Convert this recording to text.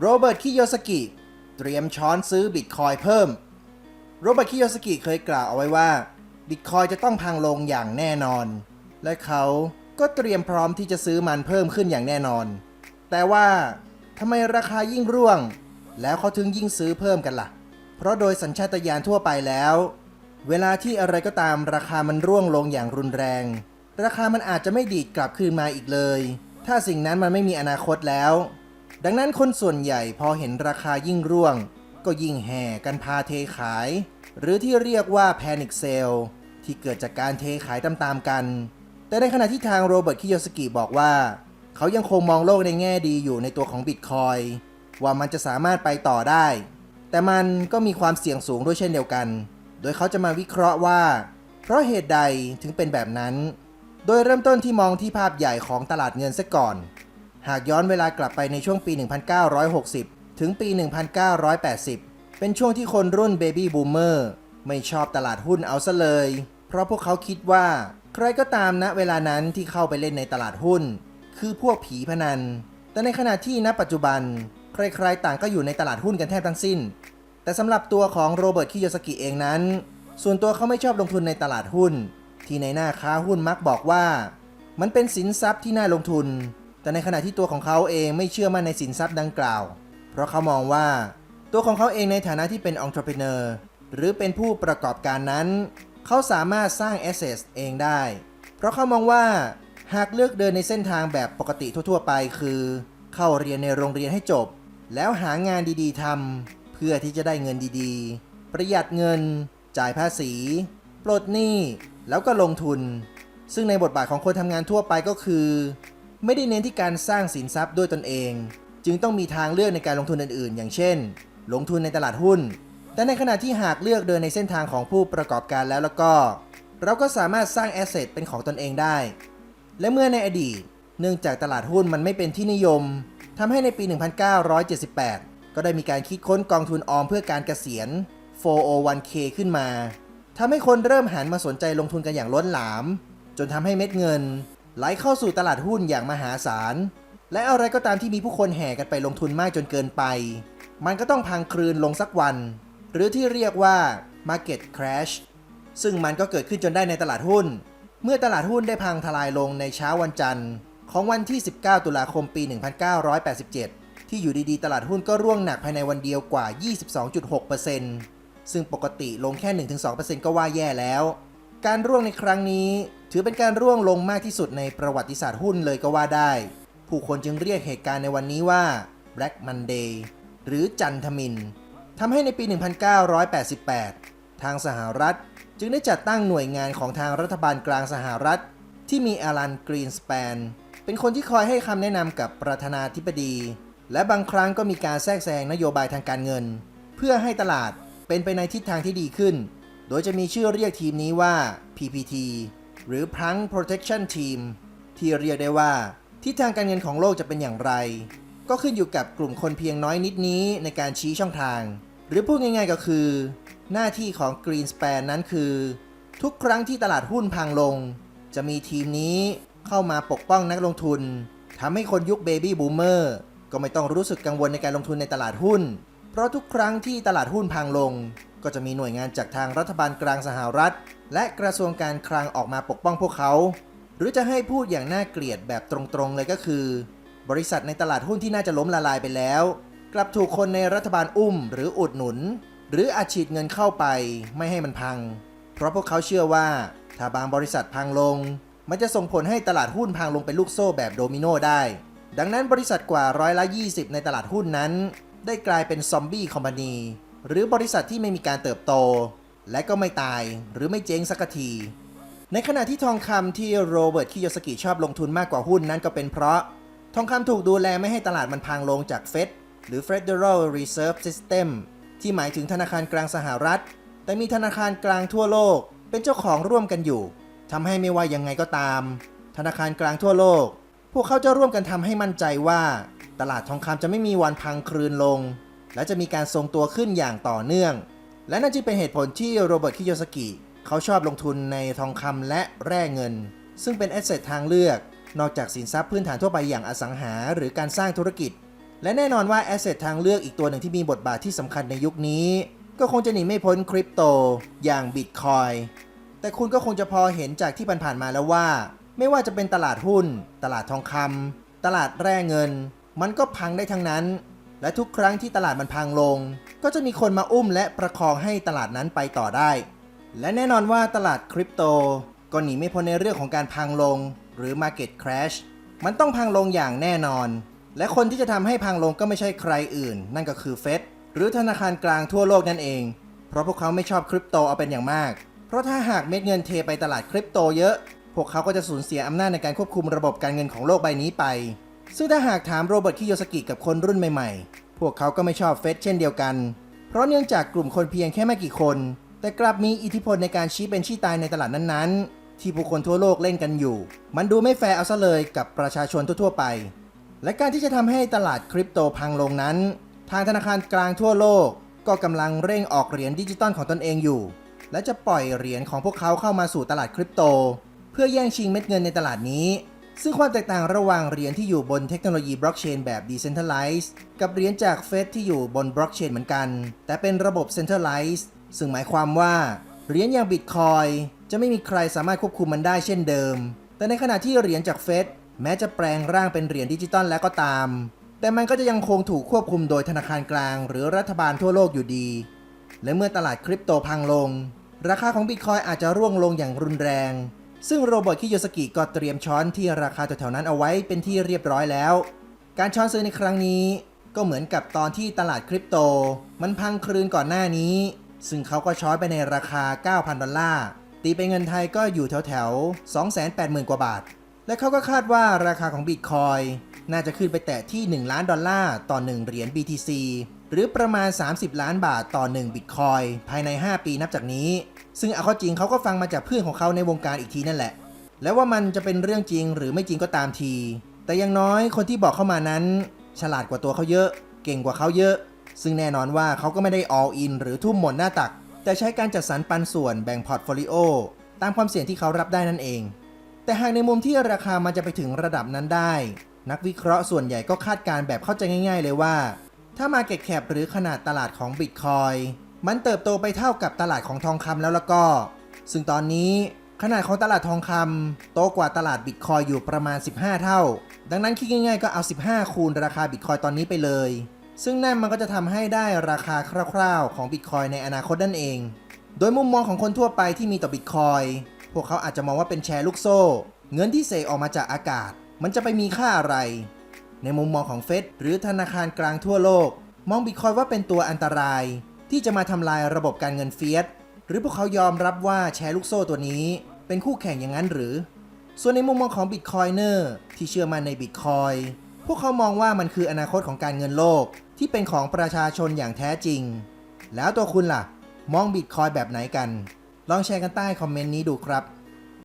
โรเบิร์ต คิโยสกิ เตรียมช้อนซื้อบิตคอยเพิ่ม โรเบิร์ต คิโยสกิเคยกล่าวเอาไว้ว่า บิตคอยจะต้องพังลงอย่างแน่นอน และเขาก็เตรียมพร้อมที่จะซื้อมันเพิ่มขึ้นอย่างแน่นอน แต่ว่าทำไมราคายิ่งร่วง แล้วเขาถึงยิ่งซื้อเพิ่มกันล่ะ เพราะโดยสัญชาตญาณทั่วไปแล้ว เวลาที่อะไรก็ตามราคามันร่วงลงอย่างรุนแรง ราคามันอาจจะไม่ดีดกลับคืนมาอีกเลย ถ้าสิ่งนั้นมันไม่มีอนาคตแล้ว ดังนั้นคนส่วนใหญ่พอเห็นราคายิ่งร่วง ก็ยิ่งแห่กันพาเทขาย หรือที่เรียกว่า Panic Sale ที่เกิดจากการเทขายตามๆกัน แต่ในขณะที่ทางโรเบิร์ตคิโยสกิบอกว่า เขายังคงมองโลกในแง่ดีอยู่ในตัวของบิตคอยว่ามันจะสามารถไปต่อได้ แต่มันก็มีความเสี่ยงสูงด้วยเช่นเดียวกัน โดยเขาจะมาวิเคราะห์ว่า เพราะเหตุใดถึงเป็นแบบนั้น โดยเริ่มต้นที่มองที่ภาพใหญ่ของตลาดเงินซะก่อน หากย้อนเวลากลับไปในช่วงปี 1960 ถึงปี 1980 เป็นช่วงที่คนรุ่นเบบี้บูมเมอร์ไม่ชอบตลาดหุ้นเอาซะเลย เพราะพวกเขาคิดว่า ใครก็ตามณเวลานั้นที่เข้าไปเล่นในตลาดหุ้น คือพวกผีพนัน แต่ในขณะที่ณปัจจุบัน ใครๆต่างก็อยู่ในตลาดหุ้นกันแทบทั้งสิ้น แต่สำหรับตัวของโรเบิร์ตคิโยสกิเองนั้น ส่วนตัวเขาไม่ชอบลงทุนในตลาดหุ้น ที่ในหน้าค้าหุ้นมักบอกว่า มันเป็นสินทรัพย์ที่น่าลงทุน แต่ในขณะที่ตัวของเขาเองไม่เชื่อมั่นในสินทรัพย์ดังกล่าว เพราะเขามองว่าตัวของเขาเองในฐานะที่เป็นองค์ประกอบหรือเป็นผู้ประกอบการนั้น เขาสามารถสร้าง assets เองได้ เพราะเขามองว่าหากเลือกเดินในเส้นทางแบบปกติทั่ว ๆ ไป คือ เข้าเรียนในโรงเรียนให้จบ แล้วหางานดีๆทำเพื่อที่จะได้เงินดีๆ ประหยัดเงิน จ่ายภาษี ปลดหนี้ แล้วก็ลงทุน ซึ่งในบทบาทของคนทำงานทั่วไปก็คือ ไม่ได้เน้นที่การสร้างสินทรัพย์ด้วยตนเอง จึงต้องมีทางเลือกในการลงทุนอื่นๆ อย่างเช่น ลงทุนในตลาดหุ้น แต่ในขณะที่หากเลือกเดินในเส้นทางของผู้ประกอบการแล้วแล้วก็ เราก็สามารถสร้างแอสเซทเป็นของตนเองได้ และเมื่อในอดีต เนื่องจากตลาดหุ้นมันไม่เป็นที่นิยมทำให้ในปี 1978 ก็ได้มีการคิดค้นกองทุนออมเพื่อการเกษียณ 401k ขึ้นมาทำให้คนเริ่มหันมาสนใจลงทุนกันอย่างล้นหลาม จนทำให้เม็ดเงิน ไหลเข้าสู่ตลาดหุ้นอย่างมหาศาล และอะไรก็ตามที่มีผู้คนแห่กันไปลงทุนมากจนเกินไป มันก็ต้องพังคลืนลงสักวัน หรือที่เรียกว่า Market Crash ซึ่งมันก็เกิดขึ้นจนได้ในตลาดหุ้น เมื่อตลาดหุ้นได้พังทลายลงในเช้าวันจันทร์ ของวันที่ 19 ตุลาคมปี 1987 ที่อยู่ดีๆ ตลาดหุ้นก็ร่วงหนักภายในวันเดียวกว่า 22.6%ซึ่งปกติลงแค่ 1-2%ก็ว่าแย่แล้ว การร่วงในครั้งนี้ ถือเป็นการร่วงลงมากที่สุดในประวัติศาสตร์หุ้นเลยก็ว่าได้ ผู้คนจึงเรียกเหตุการณ์ในวันนี้ว่า Black Monday หรือจันทมินทำให้ในปี 1988 ทางสหรัฐ จึงได้จัดตั้งหน่วยงานของทางรัฐบาลกลางสหรัฐ ที่มีอารันกรีนสแปนเป็นคนที่คอยให้คำแนะนำกับประธานาธิบดี และบางครั้งก็มีการแทรกแซงนโยบายทางการเงิน เพื่อให้ตลาดเป็นไปในทิศทางที่ดีขึ้น ดยจะมีชื่อเรียกทีมนี้ว่า PPT หรือ Prunk Protection Team ที่เรียกได้ว่าทิศทางการเงินของโลกจะเป็นอย่างไร ก็ขึ้นอยู่กับกลุ่มคนเพียงน้อยนิดนี้ในการชี้ช่องทาง หรือพูดง่ายๆก็คือ หน้าที่ของ Greenspan นั้นคือ ทุกครั้งที่ตลาดหุ้นพังลง จะมีทีมนี้เข้ามาปกป้องนักลงทุนทำให้คนยุคเบบี้บูมเมอร์ก็ไม่ต้องรู้สึกกังวลในการลงทุนในตลาดหุ้น เพราะทุกครั้งที่ตลาดหุ้นพังลง ก็จะมีหน่วยงานจากทางรัฐบาลกลางสหรัฐ และกระทรวงการคลังออกมาปกป้องพวกเขา หรือจะให้พูดอย่างน่าเกลียดแบบตรงๆเลยก็คือ บริษัทในตลาดหุ้นที่น่าจะล้มละลายไปแล้ว กลับถูกคนในรัฐบาลอุ้ม หรืออุดหนุน หรืออาฉีดเงินเข้าไปไม่ให้มันพัง เพราะพวกเขาเชื่อว่า ถ้าบางบริษัทพังลง มันจะส่งผลให้ตลาดหุ้นพังลงเป็นลูกโซ่แบบโดมิโนได้ ดังนั้นบริษัทกว่าร้อยละ 20 ในตลาดหุ้นนั้น ได้กลายเป็นซอมบี้คอมพานี หรือบริษัทที่ไม่มีการเติบโต และก็ไม่ตายหรือไม่เจ๊งสักที ในขณะที่ทองคำที่โรเบิร์ตคิโยสกิชอบลงทุนมากกว่าหุ้นนั้นก็เป็นเพราะ ทองคำถูกดูแลไม่ให้ตลาดมันพังลงจากเฟดหรือ Federal Reserve System ที่หมายถึงธนาคารกลางสหรัฐ แต่มีธนาคารกลางทั่วโลก เป็นเจ้าของร่วมกันอยู่ทำให้ไม่ว่ายังไงก็ตาม ธนาคารกลางทั่วโลก พวกเขาจะร่วมกันทำให้มั่นใจว่า ตลาดทองคำจะไม่มีวันพังคลืนลง และจะมีการทรงตัวขึ้นอย่างต่อเนื่อง และนั่นจึงเป็นเหตุผลที่โรเบิร์ตคิโยสกิเขาชอบลงทุนในทองคำและแร่เงิน ซึ่งเป็นแอสเซททางเลือก นอกจากสินทรัพย์พื้นฐานทั่วไปอย่างอสังหา หรือการสร้างธุรกิจ และแน่นอนว่าแอสเซททางเลือกอีกตัวหนึ่งที่มีบทบาทที่สำคัญในยุคนี้ ก็คงจะหนีไม่พ้นคริปโตอย่างบิตคอยแต่คุณก็คงจะพอเห็นจากที่ผ่านๆมาแล้วว่า ไม่ว่าจะเป็นตลาดหุ้น ตลาดทองคำตลาดแร่เงิน มันก็พังได้ทั้งนั้น และทุกครั้งที่ตลาดมันพังลง ก็จะมีคนมาอุ้มและประคองให้ตลาดนั้นไปต่อได้ และแน่นอนว่าตลาดคริปโตก็หนีไม่พ้นในเรื่องของการพังลง หรือ Market Crash มันต้องพังลงอย่างแน่นอน และคนที่จะทำให้พังลงก็ไม่ใช่ใครอื่น นั่นก็คือเฟดหรือธนาคารกลางทั่วโลกนั่นเอง เพราะพวกเขาไม่ชอบคริปโตเอาเป็นอย่างมาก เพราะถ้าหากเม็ดเงินเทไปตลาดคริปโตเยอะ พวกเขาก็จะสูญเสียอำนาจในการควบคุมระบบการเงินของโลกใบนี้ไป ซึ่งถ้าหากถามโรเบิร์ตคิโยสกิกับคนรุ่นใหม่ๆ พวกเขาก็ไม่ชอบเฟดเช่นเดียวกัน เพราะเนื่องจากกลุ่มคนเพียงแค่ไม่กี่คน แต่กลับมีอิทธิพลในการชี้เป็นชี้ตายในตลาดนั้นๆ ที่ผู้คนทั่วโลกเล่นกันอยู่ มันดูไม่แฟร์เอาซะเลยกับประชาชนทั่วๆไป และการที่จะทำให้ตลาดคริปโตพังลงนั้น ทางธนาคารกลางทั่วโลก ก็กำลังเร่งออกเหรียญดิจิตอลของตนเองอยู่ และจะปล่อยเหรียญของพวกเขาเข้ามาสู่ตลาดคริปโต เพื่อแย่งชิงเม็ดเงินในตลาดนี้ ซึ่งความแตกต่างระหว่างเหรียญที่อยู่บนเทคโนโลยีบล็อกเชนแบบ Decentralized กับเหรียญจากเฟสที่อยู่บนบล็อกเชนเหมือนกัน แต่เป็นระบบ Centralized ซึ่งหมายความว่าเหรียญอย่าง Bitcoin จะไม่มีใครสามารถควบคุมมันได้เช่นเดิม แต่ในขณะที่เหรียญจากเฟสแม้จะแปลงร่างเป็นเหรียญดิจิตอลแล้วก็ตาม แต่มันก็จะยังคงถูกควบคุมโดยธนาคารกลาง หรือรัฐบาลทั่วโลกอยู่ดี และเมื่อตลาดคริปโตพังลง ราคาของบิตคอยอาจจะร่วงลงอย่างรุนแรง ซึ่งโรเบิร์ตคิโยสกิก็เตรียมช้อนที่ราคาแถวๆนั้นเอาไว้เป็นที่เรียบร้อยแล้ว การช้อนซื้อในครั้งนี้ ก็เหมือนกับตอนที่ตลาดคริปโต มันพังคลืนก่อนหน้านี้ ซึ่งเขาก็ช้อนไปในราคา 9,000 ดอลลาร์ ตีเป็นเงินไทยก็อยู่แถวๆ 280,000 กว่าบาท และเขาก็คาดว่าราคาของบิตคอยน่าจะขึ้นไปแตะที่ 1 ล้านดอลลาร์ต่อ 1 เหรียญ BTC หรือประมาณ 30 ล้านบาทต่อ1บิตคอยภายใน 5 ปีนับจากนี้ ซึ่งเอาข้าจริงเขาก็ฟังมาจากเพื่อนของเขาในวงการอีกทีนั่นแหละ แล้วว่ามันจะเป็นเรื่องจริงหรือไม่จริงก็ตามที แต่อยังน้อยคนที่บอกเข้ามานั้น ฉลาดกว่าตัวเขาเยอะ เก่งกว่าเขาเยอะ ซึ่งแน่นอนว่าเขาก็ไม่ได้ all in หรือทุ่มหมดหน้าตัก แต่ใช้การจัดสรรปันส่วนแบ่งพอร์ตโฟลิโอตามความเสี่ยงที่เขารับได้นั่นเอง แต่หากในมุมที่ราคามันจะไปถึงระดับนั้นได้ นักวิเคราะห์ส่วนใหญ่ก็คาดการณ์แบบเข้าใจง่าย ๆ เลยว่า ถ้ามาเก็ตแคปหรือขนาดตลาดของบิตคอยมันเติบโตไปเท่ากับตลาดของทองคำแล้วล้วก็ ซึ่งตอนนี้ขนาดของตลาดทองคำโตกว่าตลาดบิตคอยอยู่ประมาณ 15 เท่า ดังนั้นคิดง่ายๆก็เอา 15 คูณราคาบิตคอยตอนนี้ไปเลย ซึ่งนั่นมันก็จะทำให้ได้ราคาคร่าวๆ ของบิตคอยในอนาคตนั่นเอง โดยมุมมองของคนทั่วไปที่มีต่อบิตคอยพวกเขาอาจจะมองว่าเป็นแชร์ลูกโซ่ เงินที่เสกออกมาจากอากาศ มันจะไปมีค่าอะไร ในมุมมองของเฟดหรือธนาคารกลางทั่วโลก มองบิตคอยว่าเป็นตัวอันตราย ที่จะมาทำลายระบบการเงินเฟียสหรือพวกเขายอมรับว่าแชร์ลูกโซ่ตัวนี้ เป็นคู่แข่งอย่างนั้นหรือ ส่วนในมุมมองของบิตคอยเนอร์ที่เชื่อมั่นในบิตคอยพวกเขามองว่ามันคืออนาคตของการเงินโลกที่เป็นของประชาชนอย่างแท้จริง แล้วตัวคุณล่ะ มองบิตคอยแบบไหนกัน ลองแชร์กันใต้คอมเมนต์นี้ดูครับ